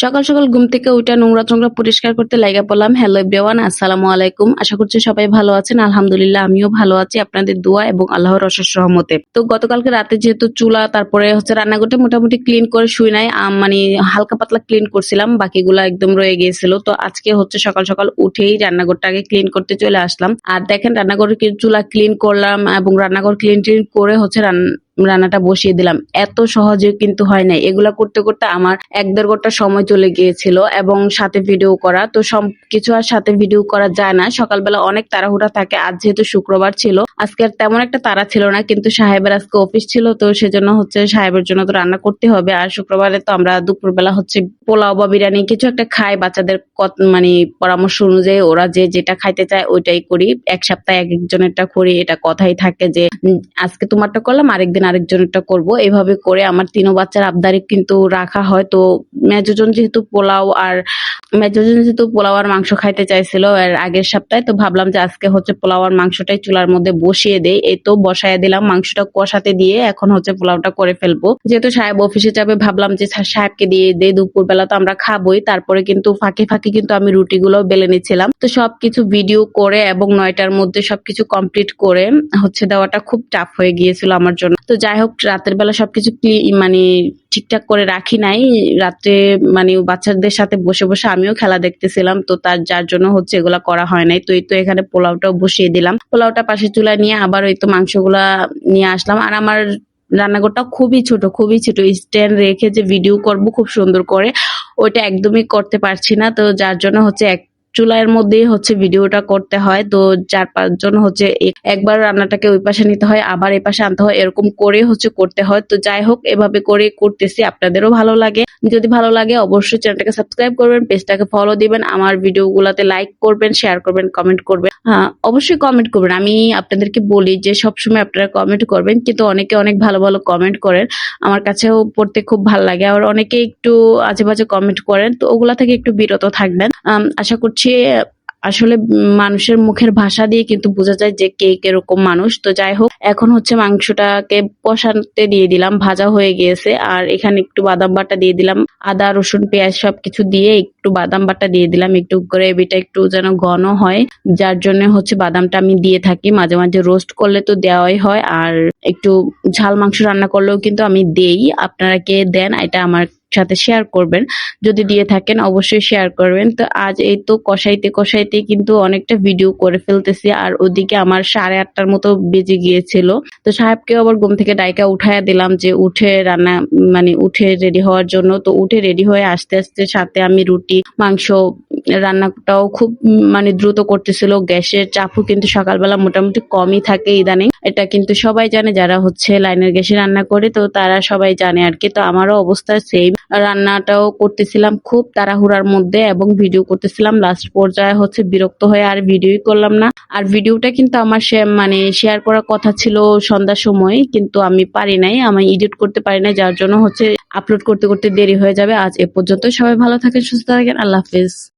সকাল সকাল ঘুম থেকে উঠে নোংরা টোংরা পরিষ্কার করতে লাগা পড়লাম। হ্যালো এভরিওয়ান আসসালামু আলাইকুম। আশা করছি সবাই ভালো আছেন। আলহামদুলিল্লাহ, আমিও ভালো আছি। আপনাদের দোয়া এবং আল্লাহর অশেষ রহমতে। তো গতকালকে রাতে যেহেতু চুলা, তারপরে হচ্ছে রান্নাঘরটা মোটামুটি ক্লিন করে শুই নাই মানে হালকা পাতলা ক্লিন করছিলাম, বাকিগুলো একদম রয়ে গিয়েছিল। তো আজকে হচ্ছে সকাল সকাল উঠেই রান্নাঘরটা আগে ক্লিন করতে চলে আসলাম। আর দেখেন রান্নাঘরে চুলা ক্লিন করলাম এবং রান্নাঘর ক্লিন ক্লিন করে হচ্ছে রান্নাটা বসিয়ে দিলাম। এত সহজে কিন্তু হয় নাই। এগুলা করতে করতে আমার এক দেড় ঘণ্টা সময় চলে গিয়েছিল এবং সাথে ভিডিও করা। তো সব কিছু আর সাথে ভিডিও করা যায় না। সকালবেলা অনেক তাড়াহুড়া থাকে। আজ যেহেতু শুক্রবার ছিল, আজকে আর তেমন একটা তাড়া ছিল না। কিন্তু সাহেবের আজকে অফিস ছিল, তো সেজন্য হচ্ছে সাহেবের জন্য তো রান্না করতে হবে। আর শুক্রবারে তো আমরা দুপুরবেলা হচ্ছে পোলাও বা বিরিয়ানি কিছু একটা খাই। বাচ্চাদের কত- মানে পরামর্শ অনুযায়ী ওরা যে যেটা খাইতে চায় ওইটাই করি। এক সপ্তাহে এক একজনেরটা করি। এটা কথাই থাকে যে আজকে তোমারটা করলাম, আরেকদিন আরেকজনেরটা করব। এইভাবে করে আমার তিনও বাচ্চার আবদারি কিন্তু রাখা হয়। তো মেজোজন যেহেতু পোলাও আর মেজোজন যেহেতু পোলাও আর মাংস খাইতে চাইছিল এর আগের সপ্তাহে, তো ভাবলাম যে আজকে হচ্ছে পোলাও আর মাংসটাই চুলার মধ্যে বসিয়ে দেই। এই তো বসায় দিলাম, মাংসটা কষাতে দিয়ে এখন হচ্ছে পোলাওটা করে ফেলব। যেহেতু সাহেব অফিসে যাবে, ভাবলাম যে সাহেবকে দিয়ে দেই দুপুর বেলা তো আমরা খাবোই। তারপরে কিন্তু ফাঁকে ফাঁকে কিন্তু আমি রুটিগুলো বেলে নিচ্ছিলাম। তো সবকিছু ভিডিও করে এবং নয়টার মধ্যে সবকিছু কমপ্লিট করে হচ্ছে দেওয়াটা খুব টাফ হয়ে গিয়েছিল আমার জন্য। তো যাই হোক, রাতের বেলা সবকিছু মানে ঠিকঠাক করে রাখি নাই। রাত্রে মানে বাচ্চাদের সাথে বসে বসে আমিও খেলা দেখতেছিলাম, তো তার, যার জন্য হচ্ছে এগুলা করা হয় নাই। তো এই তো এখানে পোলাওটাও বসিয়ে দিলাম। পোলাওটা পাশে চুলা নিয়ে আবার ওই তো মাংসগুলা নিয়ে আসলাম। আর আমার রান্নাঘরটা খুবই ছোট খুবই ছোট। স্ট্যান্ড রেখে যে ভিডিও করব, খুব সুন্দর করে, ওইটা একদমই করতে পারছি না। তো যার জন্য হচ্ছে এক চুলার মধ্যেই হচ্ছে ভিডিওটা করতে হয়। তো চার পাঁচজন হচ্ছে একবার রান্নাটাকে ওই পাশে নিতে হয়, আবার এই পাশে আনতে হয়, এরকম করে হচ্ছে করতে হয়। তো যাই হোক, এভাবে করে করতেছি, আপনাদেরও ভালো লাগে। যদি ভালো লাগে, অবশ্যই চ্যানেলটাকে সাবস্ক্রাইব করবেন, পেজটাকে ফলো দিবেন, আমার ভিডিওগুলোতে লাইক করবেন শেয়ার করবেন কমেন্ট করবেন। হ্যাঁ অবশ্যই কমেন্ট করবেন। আমি আপনাদেরকে বলি যে, সবসময় আপনারা কমেন্ট করবেন, কিন্তু অনেকে অনেক ভালো ভালো কমেন্ট করেন। আমার কাছেও পড়তে খুব ভালো লাগে। আর অনেকে একটু আজে বাজে কমেন্ট করেন, তো ওগুলা থেকে একটু বিরত থাকবেন। আশা করছি আসলে মানুষের মুখের ভাষা দিয়ে কিন্তু বোঝা যায় যে কে কীরকম মানুষ। তো যাই হোক, এখন হচ্ছে মাংসটাকে কষাতে দিয়ে দিলাম, ভাজা হয়ে গিয়েছে। আর এখানে একটু বাদাম বাটা দিয়ে দিলাম। আদা, রসুন, পেঁয়াজ সবকিছু দিয়ে একটু বাদাম বাটা দিয়ে দিলাম। একটু গ্রেভিটা একটু যেন ঘন হয়, যার জন্য হচ্ছে বাদামটা আমি দিয়ে থাকি। মাঝে মাঝে রোস্ট করলে তো দেওয়াই হয়। আর একটু ঝাল মাংস রান্না করলেও কিন্তু আমি দেই। আপনারা কে দেন, এটা আমার সাথে শেয়ার করবেন। যদি দিয়ে থাকেন, অবশ্যই শেয়ার করবেন। তো আজ এই তো কষাইতে কষাইতে কিন্তু অনেকটা ভিডিও করে ফেলতেছি। আর ওদিকে আমার সাড়ে আটটার মতো বেজে গিয়েছিল। তো সাহেবকে আবার ঘুম থেকে ডাইকা উঠাইয়া দিলাম যে উঠে রান্না মানে উঠে রেডি হওয়ার জন্য। তো উঠে রেডি হয়ে আস্তে আস্তে সাথে আমি রুটি, মাংস রান্নাটাও খুব মানে দ্রুত করতেছিল। গ্যাসের চাপও কিন্তু সকালবেলা মোটামুটি কমই থাকে ইদানিং। এটা কিন্তু সবাই জানে যারা হচ্ছে লাইনের গ্যাসে রান্না করে, তো তারা সবাই জানে আর কি। তো আমারও অবস্থা সেম রান্নাটাও করতেছিলাম খুব তাড়াহুড়ার মধ্যে এবং ভিডিও করতেছিলাম। লাস্ট পর্যায়ে হচ্ছে বিরক্ত হয়ে আর ভিডিওই করলাম না। আর ভিডিওটা কিন্তু আমার মানে শেয়ার করার কথা ছিল সন্ধ্যার সময়, কিন্তু আমি পারি নাই, আমি এডিট করতে পারি নাই, যার জন্য হচ্ছে আপলোড করতে করতে দেরি হয়ে যাবে। আজ এ পর্যন্ত সবাই ভালো থাকেন, সুস্থ থাকেন। আল্লাহ হাফিজ।